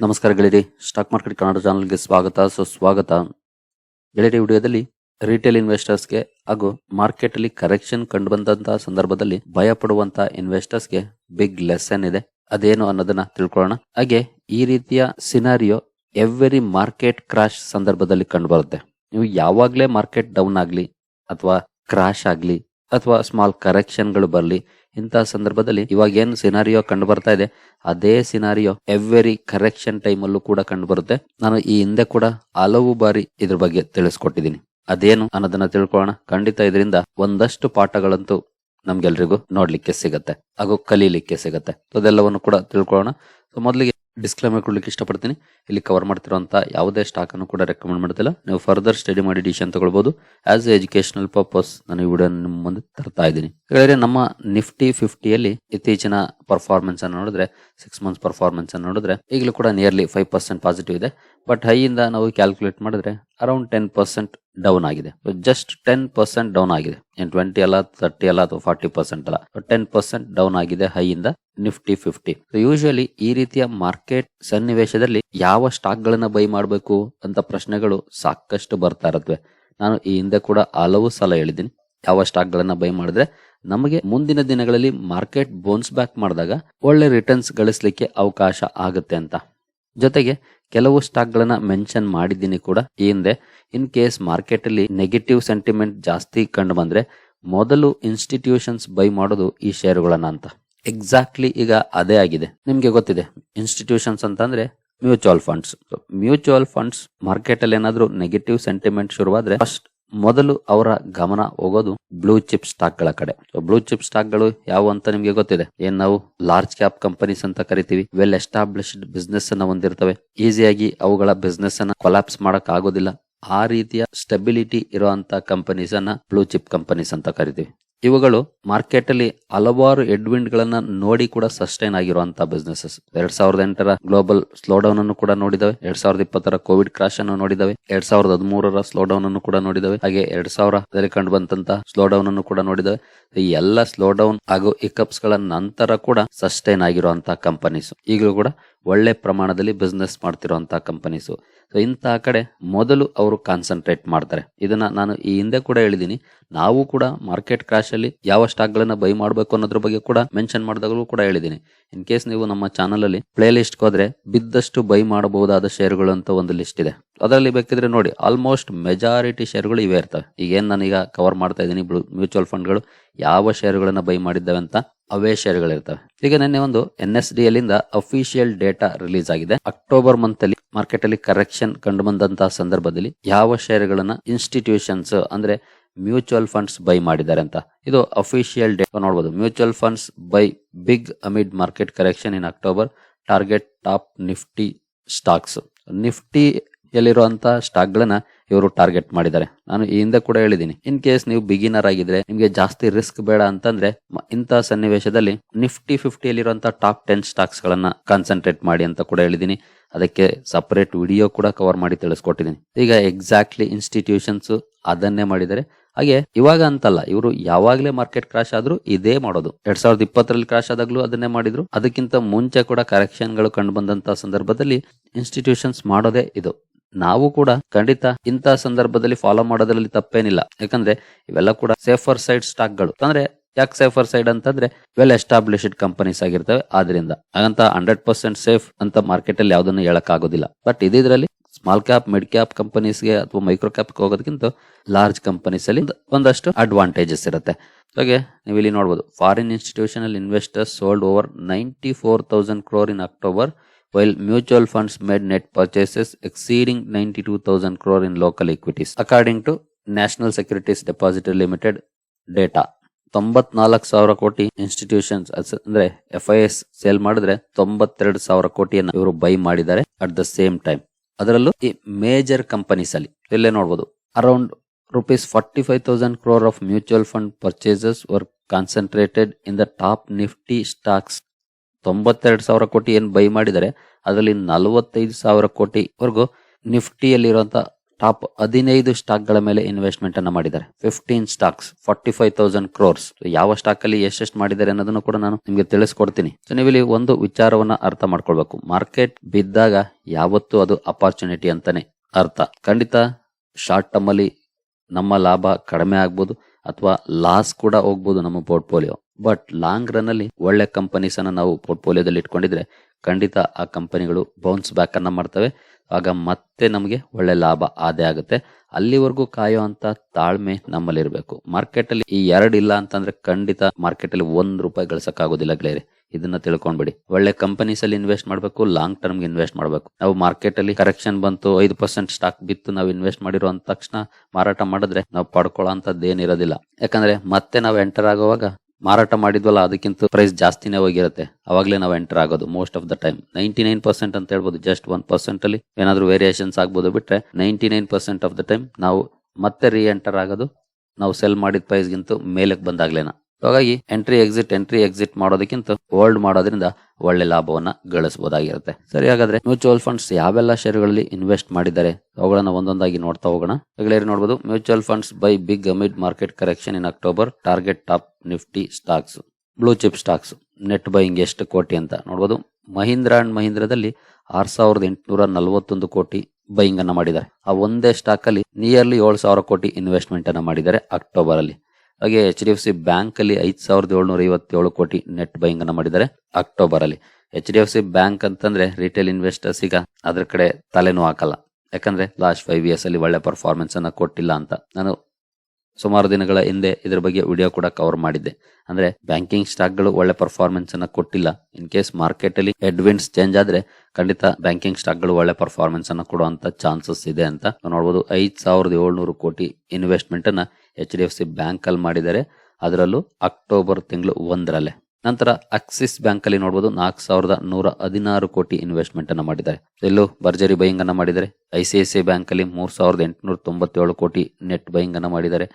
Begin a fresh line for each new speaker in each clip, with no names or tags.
ನಮಸ್ಕಾರ ಗೆಳೆಯರಿ stock market Kannada ಚಾನಲ್ಗೆ ಸ್ವಾಗತ, ಸುಸ್ವಾಗತ. ಗೆಳೆಯರಿ ವಿಡಿಯೋದಲ್ಲಿ ರಿಟೇಲ್ ಇನ್ವೆಸ್ಟರ್ಸ್ಗೆ ಹಾಗೂ ಮಾರ್ಕೆಟ್ ಅಲ್ಲಿ ಕರೆಕ್ಷನ್ ಕಂಡುಬಂದಂತಹ ಸಂದರ್ಭದಲ್ಲಿ ಭಯ ಪಡುವಂತಹ ಇನ್ವೆಸ್ಟರ್ಸ್ಗೆ ಬಿಗ್ ಲೆಸನ್ ಇದೆ. ಅದೇನು ಅನ್ನೋದನ್ನ ತಿಳ್ಕೊಳ್ಳೋಣ. ಹಾಗೆ ಈ ರೀತಿಯ ಸಿನಾರಿಯೋ ಎವ್ರಿ ಮಾರ್ಕೆಟ್ ಕ್ರಾಶ್ ಸಂದರ್ಭದಲ್ಲಿ ಕಂಡುಬರುತ್ತೆ ನೀವು ಯಾವಾಗಲೇ ಮಾರ್ಕೆಟ್ ಡೌನ್ ಆಗಲಿ, ಅಥವಾ ಕ್ರಾಶ್ ಆಗಲಿ, ಅಥವಾ ಸ್ಮಾಲ್ ಕರೆಕ್ಷನ್ಗಳು ಬರಲಿ ಇಂತಹ ಸಂದರ್ಭದಲ್ಲಿ ಇವಾಗ ಏನು ಸಿನಾರಿಯೋ ಕಂಡು ಬರ್ತಾ ಇದೆ, ಅದೇ ಸಿನಾರಿಯೋ ಎವ್ರಿ ಕರೆಕ್ಷನ್ ಟೈಮ್ ಅಲ್ಲೂ ಕೂಡ ಕಂಡು ಬರುತ್ತೆ. ನಾನು ಈ ಹಿಂದೆ ಕೂಡ ಹಲವು ಬಾರಿ ಇದ್ರ ಬಗ್ಗೆ ತಿಳಿಸ್ಕೊಟ್ಟಿದ್ದೀನಿ. ಅದೇನು ಅನ್ನೋದನ್ನ ತಿಳ್ಕೊಳ್ಳೋಣ. ಖಂಡಿತ ಇದರಿಂದ ಒಂದಷ್ಟು ಪಾಠಗಳಂತೂ ನಮ್ಗೆಲ್ರಿಗೂ ನೋಡ್ಲಿಕ್ಕೆ ಸಿಗತ್ತೆ, ಹಾಗೂ ಕಲೀಲಿಕ್ಕೆ ಸಿಗತ್ತೆ. ಅದೆಲ್ಲವನ್ನು ಕೂಡ ತಿಳ್ಕೊಳ್ಳೋಣ. ಸೊ, ಮೊದಲಿಗೆ ಡಿಸ್ಕ್ಲೇಮರ್ ಕೊಡ್ಲಿಕ್ಕೆ ಇಷ್ಟಪಡ್ತೀನಿ. ಇಲ್ಲಿ ಕವರ್ ಮಾಡ್ತಿರುವಂಥ ಯಾವುದೇ ಸ್ಟಾಕ್ ಅನ್ನು ಕೂಡ ರೆಕಮೆಂಡ್ ಮಾಡ್ತಿಲ್ಲ ನೀವು ಫರ್ದರ್ ಸ್ಟಡಿ ಮಾಡಿ ಡಿಸಿಷನ್ ತಗೊಳ್ಬಹುದು ಆಸ್ ಎಜುಕೇಶನಲ್ ಪರ್ಪಸ್ ನಾನು ಈ ವಿಡಿಯೋ ನಿಮ್ಮ ಮುಂದೆ ತರ್ತಾ ಇದ್ದೀನಿ. ಹೇಳಿದ್ರೆ ನಮ್ಮ ನಿಫ್ಟಿ ಫಿಫ್ಟಿಯಲ್ಲಿ ಇತ್ತೀಚಿನ ಪರ್ಫಾರ್ಮೆನ್ಸ್ ಅನ್ನು ನೋಡಿದ್ರೆ ಸಿಕ್ಸ್ ಮಂತ್ಸ್ ಪರ್ಫಾರ್ಮೆನ್ಸ್ ಅನ್ನು ನೋಡಿದ್ರೆ, ಈಗಲೂ ಕೂಡ ನಿಯರ್ಲಿ ಫೈವ್ ಪರ್ಸೆಂಟ್ ಪಾಸಿಟಿವ್ ಇದೆ. ಬಟ್ ಹೈಯಿಂದ ನಾವು ಕ್ಯಾಲ್ಕುಲೇಟ್ ಮಾಡಿದ್ರೆ ಅರೌಂಡ್ ಟೆನ್ ಪರ್ಸೆಂಟ್ ಡೌನ್ ಆಗಿದೆ. ಜಸ್ಟ್ ಟೆನ್ ಪರ್ಸೆಂಟ್ ಡೌನ್ ಆಗಿದೆ. ಏನ್ ಟ್ವೆಂಟಿ ಅಲ್ಲ ತರ್ಟಿ ಅಲ್ಲ ಅಥವಾ ಫಾರ್ಟಿ ಪರ್ಸೆಂಟ್ ಅಲ್ಲ. ಟೆನ್ ಪರ್ಸೆಂಟ್ ಡೌನ್ ಆಗಿದೆ ಹೈಯಿಂದ ನಿಫ್ಟಿ ಫಿಫ್ಟಿ ಯೂಶಲಿ ಈ ರೀತಿಯ ಮಾರ್ಕೆಟ್ ಸನ್ನಿವೇಶದಲ್ಲಿ ಯಾವ ಸ್ಟಾಕ್ ಗಳನ್ನ ಬೈ ಮಾಡಬೇಕು ಅಂತ ಪ್ರಶ್ನೆಗಳು ಸಾಕಷ್ಟು ಬರ್ತಾ ಇರತ್ವೆ ನಾನು ಈ ಹಿಂದೆ ಕೂಡ ಹಲವು ಸಲ ಹೇಳಿದ್ದೀನಿ. ಯಾವ ಸ್ಟಾಕ್ ಗಳನ್ನ ಬೈ ಮಾಡಿದ್ರೆ ನಮಗೆ ಮುಂದಿನ ದಿನಗಳಲ್ಲಿ ಮಾರ್ಕೆಟ್ ಬೋನ್ಸ್ ಬ್ಯಾಕ್ ಮಾಡಿದಾಗ ಒಳ್ಳೆ ರಿಟರ್ನ್ಸ್ ಗಳಿಸಲಿಕ್ಕೆ ಅವಕಾಶ ಆಗುತ್ತೆ ಅಂತ. ಜೊತೆಗೆ ಕೆಲವು ಸ್ಟಾಕ್ ಗಳನ್ನ ಮೆನ್ಷನ್ ಮಾಡಿದ್ದೀನಿ ಕೂಡ ಈ ಹಿಂದೆ. ಇನ್ ಕೇಸ್ ಮಾರ್ಕೆಟ್ ಅಲ್ಲಿ ನೆಗೆಟಿವ್ ಸೆಂಟಿಮೆಂಟ್ ಜಾಸ್ತಿ ಕಂಡು ಬಂದ್ರೆ ಮೊದಲು ಇನ್ಸ್ಟಿಟ್ಯೂಷನ್ಸ್ ಬೈ ಮಾಡೋದು ಈ ಶೇರುಗಳನ್ನು ಅಂತ. ಎಕ್ಸಾಕ್ಟ್ಲಿ ಈಗ ಅದೇ ಆಗಿದೆ. ನಿಮ್ಗೆ ಗೊತ್ತಿದೆ, ಇನ್ಸ್ಟಿಟ್ಯೂಷನ್ಸ್ ಅಂತಂದ್ರೆ mutual funds. Mutual funds market ಅಲ್ಲಿ ಏನಾದ್ರೂ ನೆಗೆಟಿವ್ ಸೆಂಟಿಮೆಂಟ್ ಶುರುವಾದ್ರೆ ಫಸ್ಟ್ ಮೊದಲು ಅವರ ಗಮನ ಹೋಗೋದು ಬ್ಲೂ ಚಿಪ್ ಸ್ಟಾಕ್ಗಳ ಕಡೆ. ಬ್ಲೂ ಚಿಪ್ ಸ್ಟಾಕ್ಗಳು ಯಾವ ಅಂತ ನಿಮ್ಗೆ ಗೊತ್ತಿದೆ? ಏನ್ ನಾವು ಲಾರ್ಜ್ ಕ್ಯಾಪ್ ಕಂಪನೀಸ್ ಅಂತ ಕರಿತೀವಿ. ವೆಲ್ ಎಸ್ಟಾಬ್ಲಿಷ್ಡ್ ಬಿಸ್ನೆಸ್ ಅನ್ನ ಹೊಂದಿರ್ತವೆ. ಈಸಿಯಾಗಿ ಅವುಗಳ ಬಿಸ್ನೆಸ್ ಅನ್ನ ಕೊಲಾಪ್ಸ್ ಮಾಡಕ್ ಆಗೋದಿಲ್ಲ. ಆ ರೀತಿಯ ಸ್ಟೆಬಿಲಿಟಿ ಇರುವಂತ ಕಂಪನೀಸ್ ಅನ್ನ ಬ್ಲೂ ಚಿಪ್ ಕಂಪನೀಸ್ ಅಂತ ಕರಿತೀವಿ. ಇವುಗಳು ಮಾರ್ಕೆಟ್ ಅಲ್ಲಿ ಹಲವಾರು ಗಳನ್ನ ನೋಡಿ ಕೂಡ ಸಸ್ಟೈನ್ ಆಗಿರುವಂತಹ ಬಿಸ್ನೆಸಸ್ ಎರಡ್ ಸಾವಿರದ ಎಂಟರ ಗ್ಲೋಬಲ್ ಸ್ಲೋ ಡೌನ್ ಅನ್ನು ಕೂಡ ನೋಡಿದವೆ ಎರಡ್ ಸಾವಿರದ ಇಪ್ಪತ್ತರ ಕೋವಿಡ್ ಕ್ರಾಶ್ ಅನ್ನು ನೋಡಿದವೆ ಎರಡ್ ಸಾವಿರದ ಹದಿಮೂರರ ಸ್ಲೋ ಡೌನ್ ಅನ್ನು ಕೂಡ ನೋಡಿದವೆ ಹಾಗೆ ಎರಡ್ ಸಾವಿರದಲ್ಲಿ ಕಂಡು ಬಂದಂತಹ ಸ್ಲೋ ಡೌನ್ ಅನ್ನು ಕೂಡ ನೋಡಿದವೆ ಈ ಎಲ್ಲ ಸ್ಲೋ ಡೌನ್ ಹಾಗೂ ಇಕಪ್ಸ್ಗಳ ನಂತರ ಕೂಡ ಸಸ್ಟೈನ್ ಆಗಿರುವಂತಹ ಕಂಪನೀಸ್ ಈಗಲೂ ಕೂಡ ಒಳ್ಳೆ ಪ್ರಮಾಣದಲ್ಲಿ ಬಿಸ್ನೆಸ್ ಮಾಡ್ತಿರುವಂತಹ ಕಂಪನೀಸು ಸೊ ಇಂಥ ಕಡೆ ಮೊದಲು ಅವರು ಕಾನ್ಸಂಟ್ರೇಟ್ ಮಾಡ್ತಾರೆ. ಇದನ್ನ ನಾನು ಈ ಹಿಂದೆ ಕೂಡ ಹೇಳಿದ್ದೀನಿ ನಾವು ಕೂಡ ಮಾರ್ಕೆಟ್ ಕ್ರಾಶ್ ಅಲ್ಲಿ ಯಾವ ಸ್ಟಾಕ್ ಗಳನ್ನ ಬೈ ಮಾಡಬೇಕು ಅನ್ನೋದ್ರ ಬಗ್ಗೆ ಕೂಡ ಮೆನ್ಷನ್ ಮಾಡಿದಾಗಲೂ ಕೂಡ ಹೇಳಿದ್ದೀನಿ ಇನ್ ಕೇಸ್ ನೀವು ನಮ್ಮ ಚಾನಲ್ ಅಲ್ಲಿ ಪ್ಲೇ ಲಿಸ್ಟ್ ಹೋದ್ರೆ ಬಿದ್ದಷ್ಟು ಬೈ ಮಾಡಬಹುದಾದ ಶೇರ್ಗಳು ಅಂತ ಒಂದು ಲಿಸ್ಟ್ ಇದೆ. ಅದರಲ್ಲಿ ಬೇಕಿದ್ರೆ ನೋಡಿ ಆಲ್ಮೋಸ್ಟ್ ಮೆಜಾರಿಟಿ ಶೇರ್ಗಳು ಇವೆ ಇರ್ತವೆ. ಈಗ ಏನ್ ನಾನೀಗ ಕವರ್ ಮಾಡ್ತಾ ಇದ್ದೀನಿ ಮ್ಯೂಚುವಲ್ ಫಂಡ್ಗಳು ಯಾವ ಶೇರ್ಗಳನ್ನ ಬೈ ಮಾಡಿದ್ದಾವೆ ಅಂತ ಅವೇ ಶೇರ್ಗಳಿರ್ತವೆ ಈಗ ನಿನ್ನೆ ಒಂದು ಎನ್ ಎಸ್ ಡಿ ಅಲ್ಲಿಂದ ಅಫಿಷಿಯಲ್ ಡೇಟಾ ರಿಲೀಸ್ ಆಗಿದೆ. ಅಕ್ಟೋಬರ್ ಮಂತ್ ಅಲ್ಲಿ ಮಾರ್ಕೆಟ್ ಅಲ್ಲಿ ಕರೆಕ್ಷನ್ ಕಂಡು ಬಂದಂತಹ ಸಂದರ್ಭದಲ್ಲಿ ಯಾವ ಶೇರ್ಗಳನ್ನ ಇನ್ಸ್ಟಿಟ್ಯೂಷನ್ಸ್ ಅಂದ್ರೆ ಮ್ಯೂಚುವಲ್ ಫಂಡ್ಸ್ ಬೈ ಮಾಡಿದ್ದಾರೆ ಅಂತ. ಇದು ಅಫಿಷಿಯಲ್ ಡೇಟಾ ನೋಡಬಹುದು mutual funds buy big amid market correction in October target top Nifty stocks Nifty ಎಲ್ಲಿರುವಂತಹ stock ಗಳನ್ನ ಇವರು ಟಾರ್ಗೆಟ್ ಮಾಡಿದ್ದಾರೆ. ನಾನು ಈ ಹಿಂದೆ ಕೂಡ ಹೇಳಿದ್ದೀನಿ ಇನ್ ಕೇಸ್ ನೀವು ಬಿಗಿನರ್ ಆಗಿದ್ರೆ, ನಿಮಗೆ ಜಾಸ್ತಿ ರಿಸ್ಕ್ ಬೇಡ ಅಂತಂದ್ರೆ ಇಂತಹ ಸನ್ನಿವೇಶದಲ್ಲಿ ನಿಫ್ಟಿ ಫಿಫ್ಟಿಯಲ್ಲಿರುವಂತಹ ಟಾಪ್ ಟೆನ್ ಸ್ಟಾಕ್ಸ್ ಗಳನ್ನ ಕಾನ್ಸಂಟ್ರೇಟ್ ಮಾಡಿ ಅಂತ ಕೂಡ ಹೇಳಿದ್ದೀನಿ ಅದಕ್ಕೆ ಸಪರೇಟ್ ವಿಡಿಯೋ ಕೂಡ ಕವರ್ ಮಾಡಿ ತಿಳಿಸ್ಕೊಟ್ಟಿದ್ದೀನಿ ಈಗ ಎಕ್ಸಾಕ್ಟ್ಲಿ ಇನ್ಸ್ಟಿಟ್ಯೂಷನ್ಸ್ ಅದನ್ನೇ ಮಾಡಿದ್ದಾರೆ ಹಾಗೆ ಇವಾಗ ಅಂತಲ್ಲ, ಇವರು ಯಾವಾಗ್ಲೇ ಮಾರ್ಕೆಟ್ ಕ್ರಾಶ್ ಆದ್ರೂ ಇದೇ ಮಾಡೋದು. ಎರಡ್ ಸಾವಿರದ ಇಪ್ಪತ್ತರಲ್ಲಿ ಕ್ರಾಶ್ ಆದಾಗ್ಲೂ ಅದನ್ನೇ ಮಾಡಿದ್ರು. ಅದಕ್ಕಿಂತ ಮುಂಚೆ ಕೂಡ ಕರೆಕ್ಷನ್ಗಳು ಕಂಡು ಬಂದಂತಹ ಸಂದರ್ಭದಲ್ಲಿ ಇನ್ಸ್ಟಿಟ್ಯೂಷನ್ಸ್ ಮಾಡೋದೇ ಇದು. ನಾವು ಕೂಡ ಖಂಡಿತ ಇಂತಹ ಸಂದರ್ಭದಲ್ಲಿ ಫಾಲೋ ಮಾಡೋದ್ರಲ್ಲಿ ತಪ್ಪೇನಿಲ್ಲ. ಯಾಕಂದ್ರೆ ಇವೆಲ್ಲ ಕೂಡ ಸೇಫರ್ ಸೈಡ್ ಸ್ಟಾಕ್ಗಳು. ಅಂದ್ರೆ ಯಾಕೆ ಸೇಫರ್ ಸೈಡ್ ಅಂತಂದ್ರೆ ವೆಲ್ ಎಸ್ಟಾಬ್ಲಿಷ್ಡ್ ಕಂಪನೀಸ್ ಆಗಿರ್ತವೆ. ಆದ್ರಿಂದ ಹಾಗಂತ ಹಂಡ್ರೆಡ್ ಪರ್ಸೆಂಟ್ ಸೇಫ್ ಅಂತ ಮಾರ್ಕೆಟ್ ಅಲ್ಲಿ ಯಾವ್ದನ್ನು ಹೇಳಕ್ ಆಗೋದಿಲ್ಲ ಬಟ್ ಇದ್ರಲ್ಲಿ ಸ್ಮಾಲ್ ಕ್ಯಾಪ್ ಮಿಡ್ ಕ್ಯಾಪ್ ಕಂಪನೀಸ್ಗೆ ಅಥವಾ ಮೈಕ್ರೋ ಕ್ಯಾಪ್ ಹೋಗೋದಕ್ಕಿಂತ ಲಾರ್ಜ್ ಕಂಪನೀಸ್ ಅಲ್ಲಿ ಒಂದಷ್ಟು ಅಡ್ವಾಂಟೇಜಸ್ ಇರುತ್ತೆ. ಹಾಗೆ ನೀವು ಇಲ್ಲಿ ನೋಡಬಹುದು foreign institutional investors sold over ninety four thousand crore in October while mutual funds made net purchases exceeding ninety two thousand crore in local equities according to national securities deposit limited data ತೊಂಬತ್ನಾಲ್ಕು ಸಾವಿರ ಕೋಟಿ institutions ಅಂದ್ರೆ F I S sale ಮಾಡಿದ್ರೆ ತೊಂಬತ್ತೆರಡು ಸಾವಿರ ಕೋಟಿಯನ್ನು ಇವರು by ಮಾಡಿದ್ದಾರೆ at the same time ಅದರಲ್ಲೂ ಈ ಮೇಜರ್ ಕಂಪನೀಸ್ ಅಲ್ಲಿ, ಇಲ್ಲೇ ನೋಡಬಹುದು around rupees forty five thousand crore of mutual fund purchases were concentrated in the top Nifty stocks ತೊಂಬತ್ತೆರಡು ಸಾವಿರ ಕೋಟಿ ಏನು ಬೈ ಮಾಡಿದರೆ, ಅದರಲ್ಲಿ ನಲವತ್ತೈದು ಸಾವಿರ ಕೋಟಿ ವರೆಗೂ ನಿಫ್ಟಿಯಲ್ಲಿರುವಂತ ಟಾಪ್ ಹದಿನೈದು ಸ್ಟಾಕ್ಗಳ ಮೇಲೆ ಇನ್ವೆಸ್ಟ್ಮೆಂಟ್ ಅನ್ನ ಮಾಡಿದ್ದಾರೆ. Fifteen stocks forty five thousand crores ಯಾವ ಸ್ಟಾಕ್ ಅಲ್ಲಿ ಎಷ್ಟೆಷ್ಟು ಮಾಡಿದ್ದಾರೆ ಅನ್ನೋದನ್ನು ಕೂಡ ನಾನು ನಿಮಗೆ ತಿಳಿಸ್ಕೊಡ್ತೀನಿ. ಸೊ ನೀವು ಇಲ್ಲಿ ಒಂದು ವಿಚಾರವನ್ನ ಅರ್ಥ ಮಾಡ್ಕೊಳ್ಬೇಕು. ಮಾರ್ಕೆಟ್ ಬಿದ್ದಾಗ ಯಾವತ್ತೂ ಅದು ಅಪಾರ್ಚುನಿಟಿ ಅಂತಾನೆ ಅರ್ಥ. ಖಂಡಿತ ಶಾರ್ಟ್ ಟರ್ಮ್ ಅಲ್ಲಿ ನಮ್ಮ ಲಾಭ ಕಡಿಮೆ ಆಗ್ಬೋದು, ಅಥವಾ ಲಾಸ್ ಕೂಡ ಹೋಗ್ಬೋದು ನಮ್ಮ ಪೋರ್ಟ್ಫೋಲಿಯೋ ಬಟ್ ಲಾಂಗ್ ರನ್ ಅಲ್ಲಿ ಒಳ್ಳೆ ಕಂಪನೀಸ್ ಅನ್ನ ನಾವು ಪೋರ್ಟ್ಫೋಲಿಯೋದಲ್ಲಿ ಇಟ್ಕೊಂಡಿದ್ರೆ ಖಂಡಿತ ಆ ಕಂಪನಿಗಳು ಬೌನ್ಸ್ ಬ್ಯಾಕ್ ಅನ್ನ ಮಾಡ್ತವೆ. ಆಗ ಮತ್ತೆ ನಮಗೆ ಒಳ್ಳೆ ಲಾಭ ಆದೇ ಆಗುತ್ತೆ. ಅಲ್ಲಿವರೆಗೂ ಕಾಯೋ ಅಂತ ತಾಳ್ಮೆ ನಮ್ಮಲ್ಲಿರಬೇಕು ಮಾರ್ಕೆಟ್ ಅಲ್ಲಿ ಈ ಎರಡು ಇಲ್ಲ ಅಂತಂದ್ರೆ ಖಂಡಿತ ಮಾರ್ಕೆಟ್ ಅಲ್ಲಿ ಒಂದ್ ರೂಪಾಯಿ ಗಳಿಸಕ್ಕಾಗೋದಿಲ್ಲ ಗ್ಲೇರಿ ಇದನ್ನ ತಿಳ್ಕೊಂಡ್ಬಿಡಿ. ಒಳ್ಳೆ ಕಂಪನೀಸ್ ಅಲ್ಲಿ ಇನ್ವೆಸ್ಟ್ ಮಾಡಬೇಕು ಲಾಂಗ್ ಟರ್ಮ್ ಇನ್ವೆಸ್ಟ್ ಮಾಡಬೇಕು. ನಾವು ಮಾರ್ಕೆಟ್ ಅಲ್ಲಿ ಕರೆಕ್ಷನ್ ಬಂತು, ಐದು ಪರ್ಸೆಂಟ್ ಸ್ಟಾಕ್ ಬಿತ್ತು, ನಾವು ಇನ್ವೆಸ್ಟ್ ಮಾಡಿರೋ ತಕ್ಷಣ ಮಾರಾಟ ಮಾಡಿದ್ರೆ ನಾವು ಪಡ್ಕೊಳ್ಳೋ ಅಂತದ್ದೇನಿರೋದಿಲ್ಲ ಯಾಕಂದ್ರೆ ಮತ್ತೆ ನಾವು ಎಂಟರ್ ಆಗುವಾಗ ಮಾರಾಟ ಮಾಡಿದ್ವಲ್ಲ, ಅದಕ್ಕಿಂತ ಪ್ರೈಸ್ ಜಾಸ್ತಿನೇ ಹೋಗಿರುತ್ತೆ. ಅವಾಗಲೇ ನಾವು ಎಂಟರ್ ಆಗೋದು most of the time ninety nine percent ಅಂತ ಹೇಳ್ಬೋದು ಜಸ್ಟ್ ಒನ್ ಪರ್ಸೆಂಟ್ ಅಲ್ಲಿ. ಏನಾದರೂ ವೇರಿಯೇಷನ್ಸ್ ಆಗ್ಬೋದು ಬಿಟ್ರೆ ninety nine percent of the time ನಾವು ಮತ್ತೆ ರೀ ಎಂಟರ್ ಆಗೋದು, ನಾವು ಸೆಲ್ ಮಾಡಿದ ಪ್ರೈಸ್ಗಿಂತ ಮೇಲಕ್ಕೆ ಬಂದಾಗ್ಲೇನ. ಹಾಗಾಗಿ ಎಂಟ್ರಿ ಎಕ್ಸಿಟ್ ಎಂಟ್ರಿ ಎಕ್ಸಿಟ್ ಮಾಡೋದಕ್ಕಿಂತ ಹೋಲ್ಡ್ ಮಾಡೋದ್ರಿಂದ ಒಳ್ಳೆ ಲಾಭವನ್ನ ಗಳಿಸಬಹುದಾಗಿರುತ್ತೆ. ಸರಿ, ಹಾಗಾದ್ರೆ ಮ್ಯೂಚುವಲ್ ಫಂಡ್ಸ್ ಯಾವೆಲ್ಲ ಷೇರುಗಳಲ್ಲಿ ಇನ್ವೆಸ್ಟ್ ಮಾಡಿದ್ದಾರೆ? ಅವುಗಳನ್ನ ಒಂದೊಂದಾಗಿ ನೋಡ್ತಾ ಹೋಗೋಣ. ಈಗಲೇ ನೋಡಬಹುದು mutual funds buy big amid market correction in October target top Nifty stocks blue chip stocks net buying ಎಷ್ಟು ಕೋಟಿ ಅಂತ ನೋಡಬಹುದು ಮಹೀಂದ್ರ ಅಂಡ್ ಮಹೀಂದ್ರದಲ್ಲಿ ಆರ್ ಸಾವಿರದ ಎಂಟುನೂರ ನಲವತ್ತೊಂದು ಕೋಟಿ ಬೈಯಿಂಗ್ ಅನ್ನ ಮಾಡಿದ್ದಾರೆ. ಆ ಒಂದೇ ಸ್ಟಾಕ್ ಅಲ್ಲಿ ನಿಯರ್ಲಿ ಏಳು ಸಾವಿರ ಕೋಟಿ ಇನ್ವೆಸ್ಟ್ಮೆಂಟ್ ಅನ್ನ ಮಾಡಿದ್ದಾರೆ ಅಕ್ಟೋಬರ್ ಅಲ್ಲಿ. ಹಾಗೆ H D F C bank ಅಲ್ಲಿ ಐದ್ ಸಾವಿರದ ಏಳ್ನೂರ ಐವತ್ತೇಳು ಕೋಟಿ ನೆಟ್ ಬೈಯಿಂಗ್ ಅನ್ನ ಮಾಡಿದ್ದಾರೆ ಅಕ್ಟೋಬರ್ ಅಲ್ಲಿ. H D F C bank ಅಂತಂದ್ರೆ ರಿಟೇಲ್ ಇನ್ವೆಸ್ಟರ್ಸ್ ಈಗ ಅದ್ರ ಕಡೆ ತಲೆನೂ ಹಾಕಲ್ಲ. ಯಾಕಂದ್ರೆ ಲಾಸ್ಟ್ ಫೈವ್ ಇಯರ್ಸ್ ಅಲ್ಲಿ ಒಳ್ಳೆ ಪರ್ಫಾರ್ಮೆನ್ಸ್ ಅನ್ನ ಕೊಟ್ಟಿಲ್ಲ ಅಂತ. ನಾನು ಸುಮಾರು ದಿನಗಳ ಹಿಂದೆ ಇದ್ರ ಬಗ್ಗೆ ವಿಡಿಯೋ ಕೂಡ ಕವರ್ ಮಾಡಿದ್ದೆ. ಅಂದ್ರೆ ಬ್ಯಾಂಕಿಂಗ್ ಸ್ಟಾಕ್ಗಳು ಒಳ್ಳೆ ಪರ್ಫಾರ್ಮೆನ್ಸ್ ಅನ್ನ ಕೊಟ್ಟಿಲ್ಲ. ಇನ್ ಕೇಸ್ ಮಾರ್ಕೆಟ್ ಅಲ್ಲಿ ಹೆಡ್ವಿಂಡ್ಸ್ ಚೇಂಜ್ ಆದ್ರೆ ಖಂಡಿತ ಬ್ಯಾಂಕಿಂಗ್ ಸ್ಟಾಕ್ಗಳು ಒಳ್ಳೆ ಪರ್ಫಾರ್ಮೆನ್ಸ್ ಅನ್ನ ಕೊಡುವಂತ ಚಾನ್ಸಸ್ ಇದೆ ಅಂತ. ನೋಡಬಹುದು ಐದ್ ಸಾವಿರದ ಏಳ್ನೂರು ಕೋಟಿ ಇನ್ವೆಸ್ಟ್ಮೆಂಟ್ ಅನ್ನ ಎಚ್ ಡಿ ಎಫ್ ಸಿ ಬ್ಯಾಂಕಲ್ಲಿ ಮಾಡಿದ್ದಾರೆ. ಅದರಲ್ಲೂ ಅಕ್ಟೋಬರ್ ತಿಂಗಳು ಒಂದರಲ್ಲೇ. ನಂತರ ಆಕ್ಸಿಸ್ ಬ್ಯಾಂಕ್ ಅಲ್ಲಿ ನೋಡಬಹುದು ನಾಲ್ಕು ಸಾವಿರದ ನೂರ ಹದಿನಾರು ಕೋಟಿ ಇನ್ವೆಸ್ಟ್ಮೆಂಟ್ ಅನ್ನ ಮಾಡಿದ್ದಾರೆ. ಎಲ್ಲೂ ಭರ್ಜರಿ ಬೈಯಿಂಗ್ ಅನ್ನ ಮಾಡಿದ್ದಾರೆ. I C I C bank ಅಲ್ಲಿ ಮೂರ್ ಸಾವಿರದ ಎಂಟುನೂರ ತೊಂಬತ್ತೇಳು ಕೋಟಿ ನೆಟ್ ಬೈಯಿಂಗ್ ಅನ್ನ ಮಾಡಿದ್ದಾರೆ.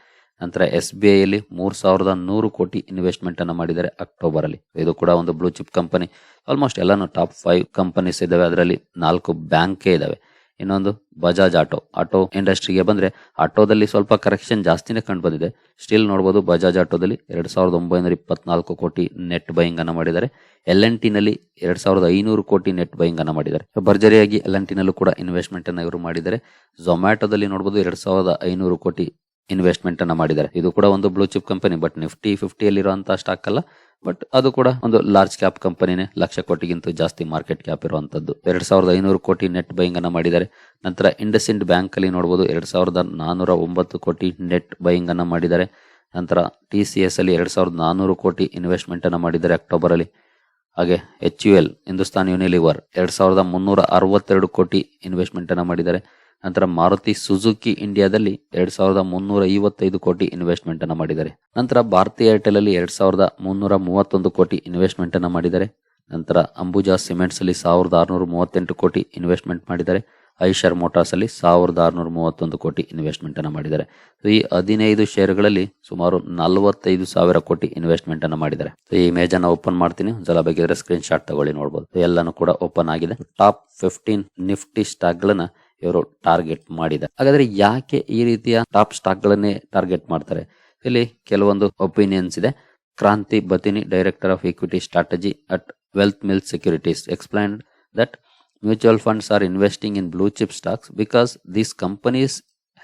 ನಂತರ ಎಸ್ ಬಿ ಐಯಲ್ಲಿ ಮೂರ್ ಸಾವಿರದ ನೂರು ಕೋಟಿ ಇನ್ವೆಸ್ಟ್ಮೆಂಟ್ ಅನ್ನ ಮಾಡಿದ್ದಾರೆ ಅಕ್ಟೋಬರ್ ಅಲ್ಲಿ. ಇದು ಕೂಡ ಒಂದು ಬ್ಲೂ ಚಿಪ್ ಕಂಪನಿ ಆಲ್ಮೋಸ್ಟ್ ಎಲ್ಲಾನು ಟಾಪ್ ಫೈವ್ ಕಂಪನೀಸ್ ಇದಾವೆ ಅದರಲ್ಲಿ ನಾಲ್ಕು ಬ್ಯಾಂಕೇ ಇದಾವೆ ಇನ್ನೊಂದು ಬಜಾಜ್ ಆಟೋ. ಆಟೋ ಇಂಡಸ್ಟ್ರಿಗೆ ಬಂದ್ರೆ ಆಟೋದಲ್ಲಿ ಸ್ವಲ್ಪ ಕರೆಕ್ಷನ್ ಜಾಸ್ತಿನೇ ಕಂಡು ಬಂದಿದೆ ಸ್ಟಿಲ್ ನೋಡಬಹುದು ಬಜಾಜ್ ಆಟೋದಲ್ಲಿ ಎರಡ್ ಸಾವಿರದ ಒಂಬೈನೂರ ಇಪ್ಪತ್ನಾಲ್ಕು ಕೋಟಿ ನೆಟ್ ಬೈಯಿಂಗ್ ಅನ್ನು ಮಾಡಿದ್ದಾರೆ. ಎಲ್ ಎನ್ ಟಿ ನಲ್ಲಿ ಎರಡ್ ಸಾವಿರದ ಐನೂರು ಕೋಟಿ ನೆಟ್ ಬೈಯಿಂಗ್ ಅನ್ನು ಮಾಡಿದ್ದಾರೆ. ಭರ್ಜರಿಯಾಗಿ ಎಲ್ ಎನ್ ಟಿ ನಲ್ಲೂ ಕೂಡ ಇನ್ವೆಸ್ಟ್ಮೆಂಟ್ ಅನ್ನು ಇವರು ಮಾಡಿದ್ದಾರೆ. ಝೊಮ್ಯಾಟೋದಲ್ಲಿ ನೋಡಬಹುದು ಎರಡ್ ಸಾವಿರದ ಐನೂರು ಕೋಟಿ ಇನ್ವೆಸ್ಟ್ಮೆಂಟ್ ಅನ್ನ ಮಾಡಿದ್ದಾರೆ. ಇದು ಕೂಡ ಒಂದು blue chip company but Nifty ಫಿಫ್ಟಿಯಲ್ಲಿರುವಂಥ stock ಅಲ್ಲ. ಬಟ್ ಅದು ಕೂಡ ಒಂದು ಲಾರ್ಜ್ ಕ್ಯಾಪ್ ಕಂಪನಿನೇ ಲಕ್ಷ ಕೋಟಿಗಿಂತ ಜಾಸ್ತಿ ಮಾರ್ಕೆಟ್ ಕ್ಯಾಪ್ ಇರುವಂತದ್ದು. ಎರಡ್ ಸಾವಿರದ ಐನೂರು ಕೋಟಿ ನೆಟ್ ಬೈಯಿಂಗ್ ಅನ್ನ ಮಾಡಿದ್ದಾರೆ. ನಂತರ ಇಂಡಸ್ ಇಂಡ್ ಬ್ಯಾಂಕ್ ಅಲ್ಲಿ ನೋಡಬಹುದು ಎರಡ್ ಸಾವಿರದ ನಾನೂರ ಒಂಬತ್ತು ಕೋಟಿ ನೆಟ್ ಬೈಯಿಂಗ್ ಅನ್ನ ಮಾಡಿದ್ದಾರೆ. ನಂತರ ಟಿ ಸಿ ಎಸ್ ಅಲ್ಲಿ ಎರಡ್ ಸಾವಿರದ ನಾನೂರು ಕೋಟಿ ಇನ್ವೆಸ್ಟ್ಮೆಂಟ್ ಅನ್ನ ಮಾಡಿದ್ದಾರೆ ಅಕ್ಟೋಬರ್ ಅಲ್ಲಿ. ಹಾಗೆ H U L Hindustan Unilever ಎರಡ್ ಸಾವಿರದ ಮುನ್ನೂರ ಅರವತ್ತೆರಡು ಕೋಟಿ ಇನ್ವೆಸ್ಟ್ಮೆಂಟ್ ಅನ್ನ ಮಾಡಿದ್ದಾರೆ. ನಂತರ ಮಾರುತಿ ಸುಜುಕಿ ಇಂಡಿಯಾದಲ್ಲಿ ಎರಡ್ ಸಾವಿರದ ಮುನ್ನೂರ ಐವತ್ತೈದು ಕೋಟಿ ಇನ್ವೆಸ್ಟ್ಮೆಂಟ್ ಅನ್ನು ಮಾಡಿದ್ದಾರೆ. ನಂತರ ಭಾರತಿ ಏರ್ಟೆಲ್ ಅಲ್ಲಿ ಎರಡ್ ಸಾವಿರದ ಮುನ್ನೂರ ಮೂವತ್ತೊಂದು ಕೋಟಿ ಇನ್ವೆಸ್ಟ್ಮೆಂಟ್ ಅನ್ನು ಮಾಡಿದ್ದಾರೆ. ನಂತರ ಅಂಬುಜಾ ಸಿಮೆಂಟ್ಸ್ ಅಲ್ಲಿ ಸಾವಿರದ ಆರುನೂರ ಮೂವತ್ತೆಂಟು ಕೋಟಿ ಇನ್ವೆಸ್ಟ್ಮೆಂಟ್ ಮಾಡಿದ್ದಾರೆ. ಐಶರ್ ಮೋಟಾರ್ಸ್ ಅಲ್ಲಿ ಸಾವಿರದ ಆರುನೂರ ಮೂವತ್ತೊಂದು ಕೋಟಿ ಇನ್ವೆಸ್ಟ್ಮೆಂಟ್ ಅನ್ನು ಮಾಡಿದ್ದಾರೆ. ಈ ಹದಿನೈದು ಶೇರ್ಗಳಲ್ಲಿ ಸುಮಾರು ನಲವತ್ತೈದು ಸಾವಿರ ಕೋಟಿ ಇನ್ವೆಸ್ಟ್ಮೆಂಟ್ ಅನ್ನು ಮಾಡಿದ್ದಾರೆ. ಈ ಇಮೇಜ್ ಅನ್ನ ಓಪನ್ ಮಾಡ್ತೀನಿ. ಒಂದ್ಸಲ ಬೇಕಿದ್ರೆ ಸ್ಕ್ರೀನ್ ಶಾಟ್ ತಗೊಳ್ಳಿ ನೋಡಬಹುದು ಎಲ್ಲಾನು ಕೂಡ ಓಪನ್ ಆಗಿದೆ. ಟಾಪ್ ಫಿಫ್ಟೀನ್ ನಿಫ್ಟಿ ಸ್ಟಾಕ್ ಗಳನ್ನ ಇವರು ಟಾರ್ಗೆಟ್ ಮಾಡಿದ್ದಾರೆ. ಹಾಗಾದ್ರೆ ಯಾಕೆ ಈ ರೀತಿಯ ಟಾಪ್ ಸ್ಟಾಕ್ ಗಳನ್ನೇ ಟಾರ್ಗೆಟ್ ಮಾಡ್ತಾರೆ? ಇಲ್ಲಿ ಕೆಲವೊಂದು ಒಪಿನಿಯನ್ಸ್ ಇದೆ. Kranthi Bathini director of equity strategy at Wealth Mill securities explain that mutual funds are investing in blue chip stocks because these companies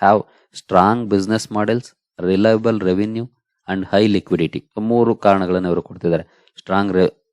have strong business models reliable revenue and high liquidity ಮೂರು ಕಾರಣಗಳನ್ನು ಇವರು ಕೊಡ್ತಿದ್ದಾರೆ. Strong